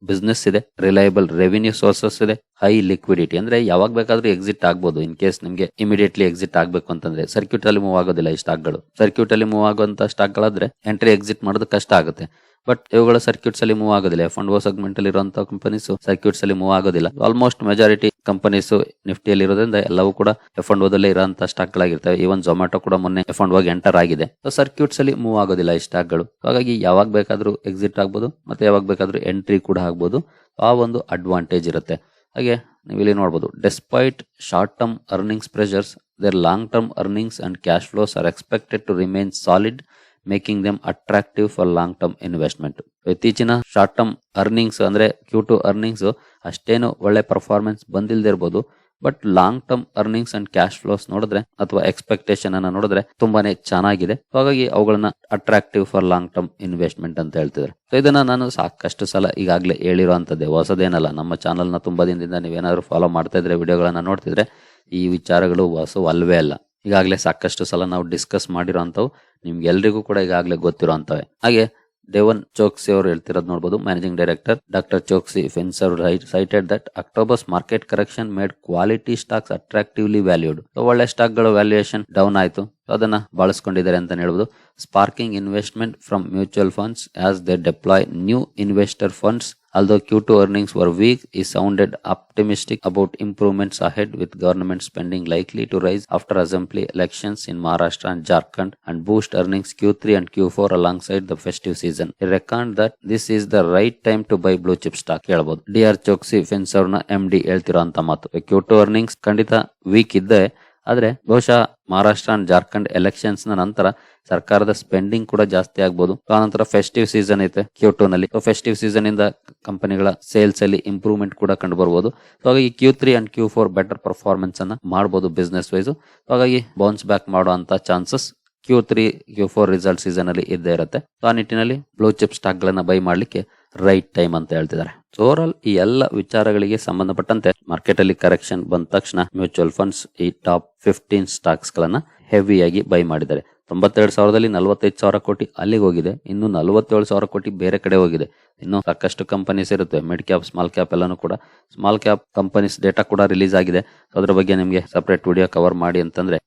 business ಇದೆ reliable revenue sources ಇದೆ high liquidity ಅಂದ್ರೆ ಯಾವಾಗ ಬೇಕಾದ್ರೂ exit ಆಗ್ಬೋದು. ಇನ್ ಕೇಸ್ ನಿಮ್ಗೆ ಇಮಿಡಿಯೇಟ್ಲಿ ಎಕ್ಸಿಟ್ ಆಗ್ಬೇಕು ಅಂತಂದ್ರೆ ಸರ್ಕ್ಯೂಟ್ ಅಲ್ಲಿ ಮೂವ್ ಆಗೋದಿಲ್ಲ ಈ ಸ್ಟಾಕ್ಗಳು. ಸರ್ಕ್ಯೂಟ್ ಅಲ್ಲಿ ಮೂವ್ ಆಗುವಂತ ಸ್ಟಾಕ್ ಗಳಾದ್ರೆ ಎಂಟ್ರಿ ಎಕ್ಸಿಟ್ ಮಾಡೋದು ಕಷ್ಟ ಆಗುತ್ತೆ. ಬಟ್ ಇವುಗಳ ಸರ್ಕ್ಯೂಟ್ಸ್ ಅಲ್ಲಿ ಮೂವ್ ಆಗೋದಿಲ್ಲ. ಎಫ್ ಅಂಡ್ ಓ ಸೆಗ್ಮೆಂಟ್ ಅಲ್ಲಿ ಇರುವಂತಹ ಕಂಪನೀಸ್ ಸರ್ಕ್ಯೂಟ್ಸ್ ಅಲ್ಲಿ ಮೂವ್ ಆಗೋದಿಲ್ಲ. ಆಲ್ಮೋಸ್ಟ್ ಮೆಜಾರಿಟಿ ಕಂಪನೀಸ್ ನಿಫ್ಟಿಯಲ್ಲಿ ಇರೋದ್ರಿಂದ ಎಲ್ಲವೂ ಕೂಡ ಎಫ್ ಅಂಡ್ ಓದಲ್ಲಿ ಇರುವಂತಹ ಸ್ಟಾಕ್ ಗಳಾಗಿರ್ತವೆ. ಈವನ್ ಜೊಮ್ಯಾಟೊ ಕೂಡ ಮೊನ್ನೆ ಎಫ್ ಅಂಡ್ ಓಗೆ ಎಂಟರ್ ಆಗಿದೆ. ಸರ್ಕ್ಯೂಟ್ಸ್ ಅಲ್ಲಿ ಮೂವ್ ಆಗೋದಿಲ್ಲ ಈ ಸ್ಟಾಕ್ಗಳು. ಹಾಗಾಗಿ ಯಾವಾಗ ಬೇಕಾದ್ರೂ ಎಕ್ಸಿಟ್ ಆಗ್ಬೋದು, ಮತ್ತೆ ಯಾವಾಗ ಬೇಕಾದ್ರೂ ಎಂಟ್ರಿ ಕೂಡ ಆಗ್ಬೋದು. ಆ ಒಂದು ಅಡ್ವಾಂಟೇಜ್ ಇರುತ್ತೆ. ಹಾಗೆ ನೀವು ಇಲ್ಲಿ ನೋಡಬಹುದು despite short term earnings pressures their long term earnings and cash flows are expected to remain solid making them attractive for long term investment ಇತ್ತೀಚಿನ ಶಾರ್ಟ್ ಟರ್ಮ್ ಅರ್ನಿಂಗ್ಸ್ ಅಂದ್ರೆ ಕ್ಯೂ ಟು ಅರ್ನಿಂಗ್ಸ್ ಅಷ್ಟೇನು ಒಳ್ಳೆ performance ಬಂದಿಲ್ದಿರ್ಬೋದು but long term earnings and cash flows ನೋಡಿದ್ರೆ ಅಥವಾ expectation ಅನ್ನ ನೋಡಿದ್ರೆ ತುಂಬಾನೇ ಚೆನ್ನಾಗಿದೆ. ಹಾಗಾಗಿ ಅವುಗಳನ್ನ attractive for long term investment ಅಂತ ಹೇಳ್ತಿದ್ರು ಸೊ ಇದನ್ನ ನಾನು ಸಾಕಷ್ಟು ಸಲ ಈಗಾಗಲೇ ಹೇಳಿರುವಂತದ್ದೇ. ಹೊಸದೇನಲ್ಲ, ನಮ್ಮ ಚಾನಲ್ನ ತುಂಬಾ ದಿನದಿಂದ ನೀವೇನಾದ್ರು ಫಾಲೋ ಮಾಡ್ತಾ ಇದ್ರೆ ವಿಡಿಯೋಗಳನ್ನ ನೋಡ್ತಿದ್ರೆ ಈ ವಿಚಾರಗಳು ಹೊಸ ಅಲ್ವೇ ಅಲ್ಲ. ಈಗಾಗಲೇ ಸಾಕಷ್ಟು ಸಲ ನಾವು ಡಿಸ್ಕಸ್ ಮಾಡಿರೋಂಥವು ನಿಮ್ಗೆ ಎಲ್ರಿಗೂ ಕೂಡ ಈಗಾಗಲೇ ಗೊತ್ತಿರೋಂಥವೆ. ಹಾಗೆ ದೇವನ್ ಚೋಕ್ಸಿ ಅವರು ಹೇಳ್ತಿರೋದು ನೋಡಬಹುದು managing director doctor Chokshi Finserv cited that October's market correction made quality stocks attractively valued ಒಳ್ಳೆ ಸ್ಟಾಕ್ಗಳ ವ್ಯಾಲ್ಯೂಯೇಷನ್ ಡೌನ್ ಆಯಿತು ಅದನ್ನ ಬಳಸ್ಕೊಂಡಿದ್ದಾರೆ ಅಂತ ಹೇಳ್ಬೋದು. Sparking investment from mutual funds as they deploy new investor funds although Q2 earnings were weak, is sounded optimistic about improvements ahead with government spending likely to rise after assembly elections in Maharashtra and Jharkhand and boost earnings Q3 and Q4 alongside the festive season. He reckoned that this is the right time to buy blue chip stock ಹೇಳ್ಬೋದು D R Chokshi ಫೆನ್ಸರ್ನ M D ಹೇಳ್ತಿರೋ ಅಂತ ಮಾತು Q two earnings ಖಂಡಿತ weak ಇದ್ದೆ ಆದ್ರೆ ಬಹುಶಃ Maharashtra and Jharkhand ಎಲೆಕ್ಷನ್ಸ್ನ ನಂತರ ಸರ್ಕಾರದ ಸ್ಪೆಂಡಿಂಗ್ ಕೂಡ ಜಾಸ್ತಿ ಆಗ್ಬೋದು. ಆನಂತರ ಫೆಸ್ಟಿವ್ ಸೀಸನ್ ಐತೆ ಕ್ಯೂ ನಲ್ಲಿ. ಫೆಸ್ಟಿವ್ ಸೀಸನ್ ಇಂದ ಕಂಪನಿಗಳ ಸೇಲ್ಸ್ ಅಲ್ಲಿ ಇಂಪ್ರೂವ್ಮೆಂಟ್ ಕೂಡ ಕಂಡು ಬರಬಹುದು ಹಾಗಾಗಿ Q three and Q four better performance ಅನ್ನ ಮಾಡಬಹುದು ಬಿಸ್ನೆಸ್ ವೈಸ್ ಹಾಗಾಗಿ ಬೌನ್ಸ್ ಬ್ಯಾಕ್ ಮಾಡುವಂತ chances Q three Q four result season ಅಲ್ಲಿ ಇದ್ದೇ ಇರುತ್ತೆ. ಸೊ ಆ ನಿಟ್ಟಿನಲ್ಲಿ ಬ್ಲೂ ಚಿಪ್ ಸ್ಟಾಕ್ ಗಳನ್ನ ಬೈ ಮಾಡ್ಲಿಕ್ಕೆ ರೈಟ್ ಟೈಮ್ ಅಂತ ಹೇಳ್ತಿದ್ದಾರೆ. ಓವರ್ ಆಲ್ ಈ ಎಲ್ಲ ವಿಚಾರಗಳಿಗೆ ಸಂಬಂಧಪಟ್ಟಂತೆ ಮಾರ್ಕೆಟ್ ಅಲ್ಲಿ ಕರೆಕ್ಷನ್ ಬಂದ ತಕ್ಷಣ ಮ್ಯೂಚುವಲ್ ಫಂಡ್ಸ್ ಈ ಟಾಪ್ ಫಿಫ್ಟೀನ್ ಸ್ಟಾಕ್ಸ್ ಗಳನ್ನ ಹೆವಿಯಾಗಿ ಬೈ ಮಾಡಿದ್ದಾರೆ. ತೊಂಬತ್ತೆರಡು ಸಾವಿರದಲ್ಲಿ ನಲವತ್ತೈದು ಸಾವಿರ ಕೋಟಿ ಅಲ್ಲಿಗೆ ಹೋಗಿದೆ. ಇನ್ನು ನಲವತ್ತೇಳು ಸಾವಿರ ಕೋಟಿ ಬೇರೆ ಕಡೆ ಹೋಗಿದೆ. ಇನ್ನು ಸಾಕಷ್ಟು ಕಂಪನೀಸ್ ಇರುತ್ತೆ. ಮಿಡ್ ಕ್ಯಾಪ್ ಸ್ಮಾಲ್ ಕ್ಯಾಪ್ ಎಲ್ಲಾನು ಕೂಡ. ಸ್ಮಾಲ್ ಕ್ಯಾಪ್ ಕಂಪನೀಸ್ ಡೇಟಾ ಕೂಡ ರಿಲೀಸ್ ಆಗಿದೆ. ಅದ್ರ ಬಗ್ಗೆ ನಿಮಗೆ ಸಪರೇಟ್ ವಿಡಿಯೋ ಕವರ್ ಮಾಡಿ ಅಂತಂದ್ರೆ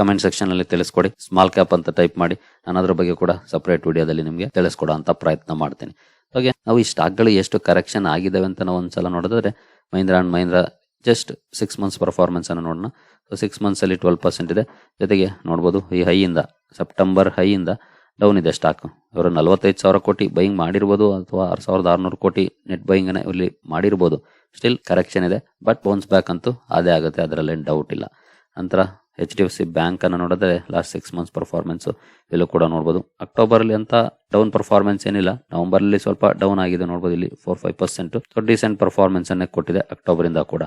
ಕಮೆಂಟ್ ಸೆಕ್ಷನ್ ಅಲ್ಲಿ ತಿಳಿಸ್ಕೊಡಿ. ಸ್ಮಾಲ್ ಕ್ಯಾಪ್ ಅಂತ ಟೈಪ್ ಮಾಡಿ. ನಾನು ಅದ್ರ ಬಗ್ಗೆ ಕೂಡ ಸಪರೇಟ್ ವಿಡಿಯೋದಲ್ಲಿ ನಿಮಗೆ ತಿಳಿಸ್ಕೊಡೋ ಅಂತ ಪ್ರಯತ್ನ ಮಾಡ್ತೀನಿ. ಹಾಗೆ ನಾವು ಈ ಸ್ಟಾಕ್ಗಳು ಎಷ್ಟು ಕರೆಕ್ಷನ್ ಆಗಿದ್ದಾವೆ ಅಂತ ನಾವು ಒಂದ್ಸಲ ನೋಡಿದ್ರೆ Mahindra and Mahindra just six months performance ಅನ್ನು ನೋಡೋಣ. ಸೊ ಸಿಕ್ಸ್ ಮಂತ್ಸ್ ಅಲ್ಲಿ ಟ್ವೆಲ್ ಪರ್ಸೆಂಟ್ ಇದೆ. ಜೊತೆಗೆ ನೋಡ್ಬೋದು, ಈ ಹೈಯಿಂದ ಸೆಪ್ಟೆಂಬರ್ ಹೈಯಿಂದ ಡೌನ್ ಇದೆ ಸ್ಟಾಕ್ ಇವರು ನಲವತ್ತೈದು ಸಾವಿರ ಕೋಟಿ ಬೈಯಿಂಗ್ ಮಾಡಿರ್ಬೋದು ಅಥವಾ ಆರು ಸಾವಿರದ ಆರುನೂರು ಕೋಟಿ ನೆಟ್ ಬೈಯಿಂಗ್ ಇಲ್ಲಿ ಮಾಡಿರ್ಬೋದು. ಸ್ಟಿಲ್ ಕರೆಕ್ಷನ್ ಇದೆ ಬಟ್ ಬೌನ್ಸ್ ಬ್ಯಾಕ್ ಅಂತೂ ಅದೇ ಆಗುತ್ತೆ, ಅದರಲ್ಲೇನು ಡೌಟ್ ಇಲ್ಲ. ನಂತರ H D F C bank ಅನ್ನು ನೋಡಿದ್ರೆ ಲಾಸ್ಟ್ ಸಿಕ್ಸ್ ಮಂತ್ಸ್ ಪರ್ಫಾರ್ಮೆನ್ಸ್ ಇಲ್ಲೂ ಕೂಡ ನೋಡಬಹುದು ಅಕ್ಟೋಬರ್ ಅಲ್ಲಿ ಅಂತ ಡೌನ್ ಪರ್ಫಾರ್ಮೆನ್ಸ್ ಏನಿಲ್ಲ. ನವೆಂಬರ್ ಅಲ್ಲಿ ಸ್ವಲ್ಪ ಡೌನ್ ಆಗಿದೆ ನೋಡಬಹುದು ಇಲ್ಲಿ four five percent decent performance ಅನ್ನೇ ಕೊಟ್ಟಿದೆ ಅಕ್ಟೋಬರ್ ಇಂದ ಕೂಡ.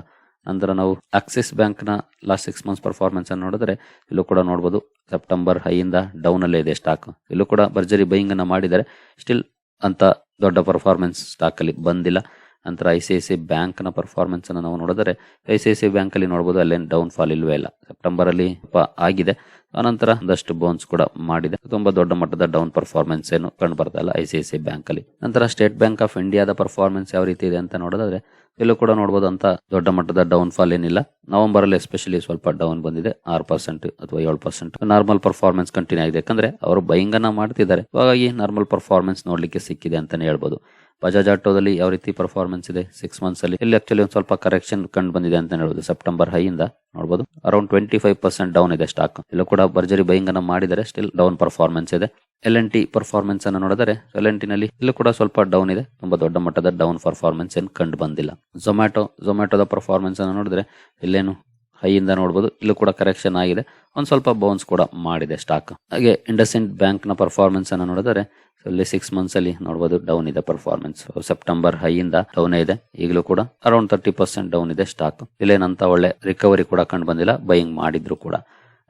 ನಂತರ ನಾವು ಆಕ್ಸಿಸ್ ಬ್ಯಾಂಕ್ನ ಲಾಸ್ಟ್ ಸಿಕ್ಸ್ ಮಂತ್ಸ್ ಪರ್ಫಾರ್ಮೆನ್ಸ್ ಅನ್ನು ನೋಡಿದ್ರೆ ಇಲ್ಲೂ ಕೂಡ ನೋಡಬಹುದು ಸೆಪ್ಟೆಂಬರ್ ಹೈಯಿಂದ ಡೌನ್ ಅಲ್ಲೇ ಇದೆ ಸ್ಟಾಕ್ ಇಲ್ಲೂ ಕೂಡ ಭರ್ಜರಿ ಬೈಯಿಂಗ್ ಅನ್ನ ಮಾಡಿದ್ದಾರೆ. ಸ್ಟಿಲ್ ಅಂತ ದೊಡ್ಡ ಪರ್ಫಾರ್ಮೆನ್ಸ್ ಸ್ಟಾಕ್ ಅಲ್ಲಿ ಬಂದಿಲ್ಲ. ನಂತರ ಐ ಸಿ ಐ ಸಿ ಬ್ಯಾಂಕ್ನ ಪರ್ಫಾರ್ಮೆನ್ಸ್ ಅನ್ನು ನಾವು ನೋಡಿದರೆ I C I C bank ಅಲ್ಲಿ ನೋಡಬಹುದು ಅಲ್ಲೇನು ಡೌನ್ ಫಾಲ್ ಇಲ್ವೇ ಇಲ್ಲ. ಸೆಪ್ಟೆಂಬರ್ ಅಲ್ಲಿ ಸ್ವಲ್ಪ ಆಗಿದೆ. ಆನಂತರ ಒಂದಷ್ಟು ಬೋನ್ಸ್ ಕೂಡ ಮಾಡಿದೆ. ತುಂಬಾ ದೊಡ್ಡ ಮಟ್ಟದ ಡೌನ್ ಪರ್ಫಾರ್ಮೆನ್ಸ್ ಏನು ಕಂಡು ಬರ್ತಾ ಇಲ್ಲ I C I C bank ಅಲ್ಲಿ ನಂತರ ಸ್ಟೇಟ್ ಬ್ಯಾಂಕ್ ಆಫ್ ಇಂಡಿಯಾದ ಪರ್ಫಾರ್ಮೆನ್ಸ್ ಯಾವ ರೀತಿ ಇದೆ ಅಂತ ನೋಡಿದ್ರೆ ಇಲ್ಲೂ ಕೂಡ ನೋಡಬಹುದು ಅಂತ ದೊಡ್ಡ ಮಟ್ಟದ ಡೌನ್ ಫಾಲ್ ಏನಿಲ್ಲ. ನವೆಂಬರ್ ಅಲ್ಲಿ ಎಸ್ಪೆಷಲಿ ಸ್ವಲ್ಪ ಡೌನ್ ಬಂದಿದೆ. ಆರು ಪರ್ಸೆಂಟ್ ಅಥವಾ ಏಳು ಪರ್ಸೆಂಟ್ ನಾರ್ಮಲ್ ಪರ್ಫಾರ್ಮೆನ್ಸ್ ಕಂಟಿನ್ಯೂ ಆಗಿದೆ. ಯಾಕಂದ್ರೆ ಅವರು ಬೈಯಿಂಗ್ ಅನ್ನ ಮಾಡ್ತಿದ್ದಾರೆ. ಹಾಗಾಗಿ ನಾರ್ಮಲ್ ಪರ್ಫಾರ್ಮೆನ್ಸ್ ನೋಡ್ಲಿಕ್ಕೆ ಸಿಕ್ಕಿದೆ ಅಂತಾನೆ ಹೇಳ್ಬೋದು. ಬಜಾಜ್ ಆಟೋದಲ್ಲಿ ಯಾವ ರೀತಿ ಪರ್ಫಾರ್ಮೆನ್ಸ್ ಇದೆ? ಸಿಕ್ಸ್ ಮಂತ್ಸ್ ಅಲ್ಲಿ. ಇಲ್ಲಿ ಆಕ್ಚುಲಿ ಒಂದು ಸ್ವಲ್ಪ ಕರೆಕ್ಷನ್ ಕಂಡು ಬಂದಿದೆ ಅಂತ ಹೇಳ್ಬೋದು ಸೆಪ್ಟೆಂಬರ್ ಹೈ ಇಂದ ನೋಡಬಹುದು around twenty five percent down ಇದೆ ಸ್ಟಾಕ್ ಇಲ್ಲೂ ಕೂಡ ಭರ್ಜರಿ ಬೈಯಿಂಗ್ ಅನ್ನ ಮಾಡಿದರೆ ಸ್ಟಿಲ್ ಡೌನ್ ಪರ್ಫಾರ್ಮೆನ್ಸ್ ಇದೆ. ಎಲ್ ಎನ್ ಟಿ ಪರ್ಫಾರ್ಮೆನ್ಸ್ ಅನ್ನು ನೋಡಿದರೆ ಎಲ್ ಎನ್ ಟಿ ನಲ್ಲಿ ಇಲ್ಲೂ ಕೂಡ ಸ್ವಲ್ಪ ಡೌನ್ ಇದೆ. ತುಂಬಾ ದೊಡ್ಡ ಮಟ್ಟದ ಡೌನ್ ಪರ್ಫಾರ್ಮೆನ್ಸ್ ಏನು ಕಂಡು ಬಂದಿಲ್ಲ. ಝೊಮ್ಯಾಟೊ ಝೊಮ್ಯಾಟೊದ ಪರ್ಫಾರ್ಮೆನ್ಸ್ ಅನ್ನು ನೋಡಿದ್ರೆ ಇಲ್ಲೇನು ಹೈಯಿಂದ ನೋಡಬಹುದು ಇಲ್ಲೂ ಕೂಡ ಕರೆಕ್ಷನ್ ಆಗಿದೆ. ಒಂದು ಸ್ವಲ್ಪ ಬೌನ್ಸ್ ಕೂಡ ಮಾಡಿದೆ ಸ್ಟಾಕ್ ಹಾಗೆ ಇಂಡಸ್ಇಂಡ್ ಬ್ಯಾಂಕ್ನ ಪರ್ಫಾರ್ಮೆನ್ಸ್ ಅನ್ನು ನೋಡಿದರೆ ಇಲ್ಲಿ ಸಿಕ್ಸ್ ಮಂತ್ಸ್ ಅಲ್ಲಿ ನೋಡಬಹುದು ಡೌನ್ ಇದೆ ಪರ್ಫಾರ್ಮೆನ್ಸ್ ಸೆಪ್ಟೆಂಬರ್ ಹೈಯಿಂದ ಡೌನ್ ಇದೆ. ಈಗಲೂ ಕೂಡ ಅರೌಂಡ್ ತರ್ಟಿ ಪರ್ಸೆಂಟ್ ಡೌನ್ ಇದೆ ಸ್ಟಾಕ್ ಇಲ್ಲೇನಂತ ಒಳ್ಳೆ ರಿಕವರಿ ಕೂಡ ಕಂಡು ಬಂದಿಲ್ಲ. ಬೈಯಿಂಗ್ ಮಾಡಿದ್ರು ಕೂಡ.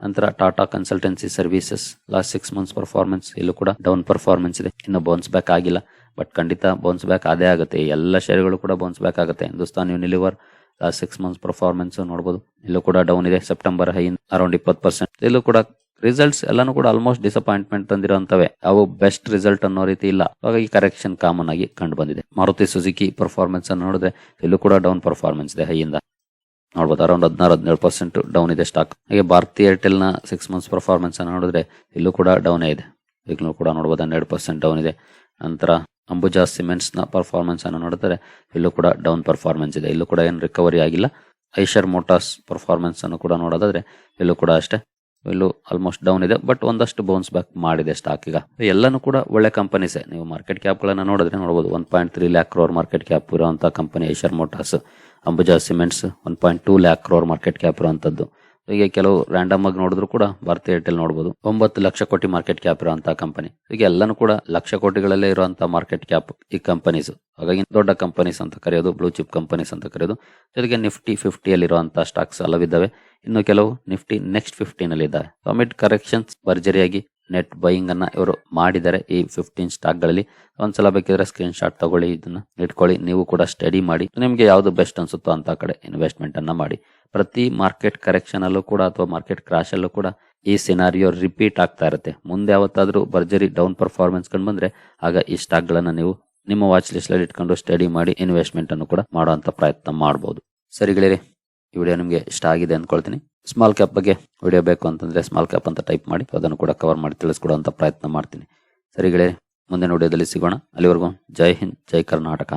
ನಂತರ Tata Consultancy Services last six months performance ಇಲ್ಲೂ ಕೂಡ ಡೌನ್ ಪರ್ಫಾರ್ಮೆನ್ಸ್ ಇದೆ. ಇನ್ನು ಬೌನ್ಸ್ ಬ್ಯಾಕ್ ಆಗಿಲ್ಲ. ಬಟ್ ಖಂಡಿತ ಬೌನ್ಸ್ ಬ್ಯಾಕ್ ಅದೇ ಆಗುತ್ತೆ. ಎಲ್ಲ ಶೇರ್ಗಳು ಕೂಡ ಬೌನ್ಸ್ ಬ್ಯಾಕ್ ಆಗುತ್ತೆ. Hindustan Unilever six months performance ನೋಡಬಹುದು ಇಲ್ಲೂ ಕೂಡ ಡೌನ್ ಇದೆ. ಸೆಪ್ಟೆಂಬರ್ ಹೈ ಅರೌಂಡ್ ಇಪ್ಪತ್ತು ಪರ್ಸೆಂಟ್ ಇಲ್ಲೂ ಕೂಡ ರಿಸಲ್ಟ್ಸ್ ಎಲ್ಲಾನು ಕೂಡ ಆಲ್ಮೋಸ್ಟ್ ಡಿಸಪಾಯಿಂಟ್ಮೆಂಟ್ ತಂದಿರುವಂತವೆ. ಅವು ಬೆಸ್ಟ್ ರಿಸಲ್ಟ್ ಅನ್ನೋ ರೀತಿ ಇಲ್ಲ. ಹಾಗಾಗಿ ಕರೆಕ್ಷನ್ ಕಾಮನ್ ಆಗಿ ಕಂಡು ಬಂದಿದೆ. ಮಾರುತಿ ಸುಜುಕಿ ಪರ್ಫಾರ್ಮೆನ್ಸ್ ಅನ್ನು ನೋಡಿದ್ರೆ ಇಲ್ಲೂ ಕೂಡ ಡೌನ್ ಪರ್ಫಾರ್ಮೆನ್ಸ್ ಇದೆ ಹೈಯಿಂದ ನೋಡ್ಬೋದು ಅರೌಂಡ್ ಹದಿನಾರು, ಹದಿನೇಳು ಪರ್ಸೆಂಟ್ ಡೌನ್ ಇದೆ ಸ್ಟಾಕ್ ಹಾಗೆ ಭಾರತಿ ಏರ್ಟೆಲ್ನ ಸಿಕ್ಸ್ ಮಂತ್ಸ್ ಪರ್ಫಾರ್ಮೆನ್ಸ್ ಅನ್ನು ನೋಡಿದ್ರೆ ಇಲ್ಲೂ ಕೂಡ ಡೌನ್ ಇದೆ. ಈಗಲೂ ಕೂಡ ನೋಡಬಹುದು ಹನ್ನೆರಡು ಪರ್ಸೆಂಟ್ ಡೌನ್ ಇದೆ. ನಂತರ ಅಂಬುಜಾ ಸಿಮೆಂಟ್ಸ್ನ ಪರ್ಫಾರ್ಮೆನ್ಸ್ ಅನ್ನು ನೋಡಿದ್ರೆ ಇಲ್ಲೂ ಕೂಡ ಡೌನ್ ಪರ್ಫಾರ್ಮೆನ್ಸ್ ಇದೆ. ಇಲ್ಲೂ ಕೂಡ ಏನು ರಿಕವರಿ ಆಗಿಲ್ಲ. ಐಷರ್ ಮೋಟಾರ್ಸ್ ಪರ್ಫಾರ್ಮೆನ್ಸ್ ಅನ್ನು ಕೂಡ ನೋಡೋದಾದ್ರೆ ಇಲ್ಲೂ ಕೂಡ ಅಷ್ಟೇ. ಇಲ್ಲೂ ಆಲ್ಮೋಸ್ಟ್ ಡೌನ್ ಇದೆ. ಬಟ್ ಒಂದಷ್ಟು ಬೌನ್ಸ್ ಬ್ಯಾಕ್ ಮಾಡಿದೆ ಸ್ಟಾಕ್ ಈಗ. ಎಲ್ಲಾನು ಕೂಡ ಒಳ್ಳೆ ಕಂಪನೀಸೇ ನೀವು ಮಾರ್ಕೆಟ್ ಕ್ಯಾಪ್ ಗಳನ್ನ ನೋಡಿದ್ರೆ ನೋಡಬಹುದು one point three lakh crore market cap ಇರುವಂತಹ company Eicher Motors Ambuja cements one point two lakh crore market cap ಇರುವಂತದ್ದು. ಹೀಗೆ ಕೆಲವು ರ್ಯಾಂಡಮ್ ಆಗಿ ನೋಡಿದ್ರು ಕೂಡ ಭಾರತಿ ಏರ್ಟೆಲ್ ನೋಡಬಹುದು ಒಂಬತ್ತು ಲಕ್ಷ ಕೋಟಿ ಮಾರ್ಕೆಟ್ ಕ್ಯಾಪ್ ಇರುವಂತಹ ಕಂಪನಿ ಹೀಗೆ ಎಲ್ಲಾನು ಕೂಡ ಲಕ್ಷ ಕೋಟಿಗಳಲ್ಲೇ ಇರುವಂತಹ ಮಾರ್ಕೆಟ್ ಕ್ಯಾಪ್ ಈ ಕಂಪನೀಸ್ ಹಾಗಾಗಿ ದೊಡ್ಡ ಕಂಪನೀಸ್ ಅಂತ ಕರೆಯೋದು ಬ್ಲೂ ಚಿಪ್ ಕಂಪನೀಸ್ ಅಂತ ಕರೆಯೋದು. ಜೊತೆಗೆ ನಿಫ್ಟಿ ಫಿಫ್ಟಿಯಲ್ಲಿ ಇರುವಂತಹ ಸ್ಟಾಕ್ಸ್ ಹಲವಿದ್ದಾವೆ ಇನ್ನು ಕೆಲವು ನಿಫ್ಟಿ ನೆಕ್ಸ್ಟ್ ಫಿಫ್ಟೀನ್ ಇದ್ದಾವೆ ಮಿಡ್ ಕರೆಕ್ಷನ್ಸ್ ಭರ್ಜರಿಯಾಗಿ ನೆಟ್ ಬೈಯಿಂಗ್ ಅನ್ನ ಇವರು ಮಾಡಿದ್ದಾರೆ ಈ ಫಿಫ್ಟೀನ್ ಸ್ಟಾಕ್ಗಳಲ್ಲಿ ಒಂದ್ಸಲ ಬೇಕಿದ್ರೆ ಸ್ಕ್ರೀನ್ ಶಾಟ್ ತಗೊಳ್ಳಿ, ಇದನ್ನ ಇಟ್ಕೊಳ್ಳಿ. ನೀವು ಕೂಡ ಸ್ಟಡಿ ಮಾಡಿ. ನಿಮಗೆ ಯಾವ್ದು ಬೆಸ್ಟ್ ಅನ್ಸುತ್ತೋ ಅಂತ ಕಡೆ ಇನ್ವೆಸ್ಟ್ಮೆಂಟ್ ಅನ್ನ ಮಾಡಿ. ಪ್ರತಿ ಮಾರ್ಕೆಟ್ ಕರೆಕ್ಷನ್ ಅಲ್ಲೂ ಕೂಡ ಅಥವಾ ಮಾರ್ಕೆಟ್ ಕ್ರಾಶ್ ಅಲ್ಲೂ ಕೂಡ ಈ ಸಿನಾರಿಯೋ ರಿಪೀಟ್ ಆಗ್ತಾ ಇರುತ್ತೆ. ಮುಂದೆ ಯಾವತ್ತಾದ್ರೂ ಭರ್ಜರಿ ಡೌನ್ ಪರ್ಫಾರ್ಮೆನ್ಸ್ ಕಂಡು ಬಂದ್ರೆ ಆಗ ಈ ಸ್ಟಾಕ್ ಗಳನ್ನ ನೀವು ನಿಮ್ಮ ವಾಚ್ ಲಿಸ್ಟ್ ಅಲ್ಲಿ ಇಟ್ಕೊಂಡು ಸ್ಟಡಿ ಮಾಡಿ ಇನ್ವೆಸ್ಟ್ಮೆಂಟ್ ಅನ್ನು ಕೂಡ ಮಾಡುವಂತ ಪ್ರಯತ್ನ ಮಾಡಬಹುದು ಸರಿ ಈ ವಿಡಿಯೋ ನಿಮಗೆ ಇಷ್ಟ ಆಗಿದೆ ಅನ್ಕೊಳ್ತೀನಿ. ಸ್ಮಾಲ್ ಕ್ಯಾಪ್ ಬಗ್ಗೆ ವಿಡಿಯೋ ಬೇಕು ಅಂತಂದ್ರೆ ಸ್ಮಾಲ್ ಕ್ಯಾಪ್ ಅಂತ ಟೈಪ್ ಮಾಡಿ, ಅದನ್ನು ಕೂಡ ಕವರ್ ಮಾಡಿ ತಿಳಿಸ್ಕೊಡುವಂಥ ಪ್ರಯತ್ನ ಮಾಡ್ತೀನಿ. ಸರಿಗಳೇ ಮುಂದಿನ ವಿಡಿಯೋದಲ್ಲಿ ಸಿಗೋಣ. ಅಲ್ಲಿವರೆಗೂ ಜೈ ಹಿಂದ್, ಜೈ ಕರ್ನಾಟಕ.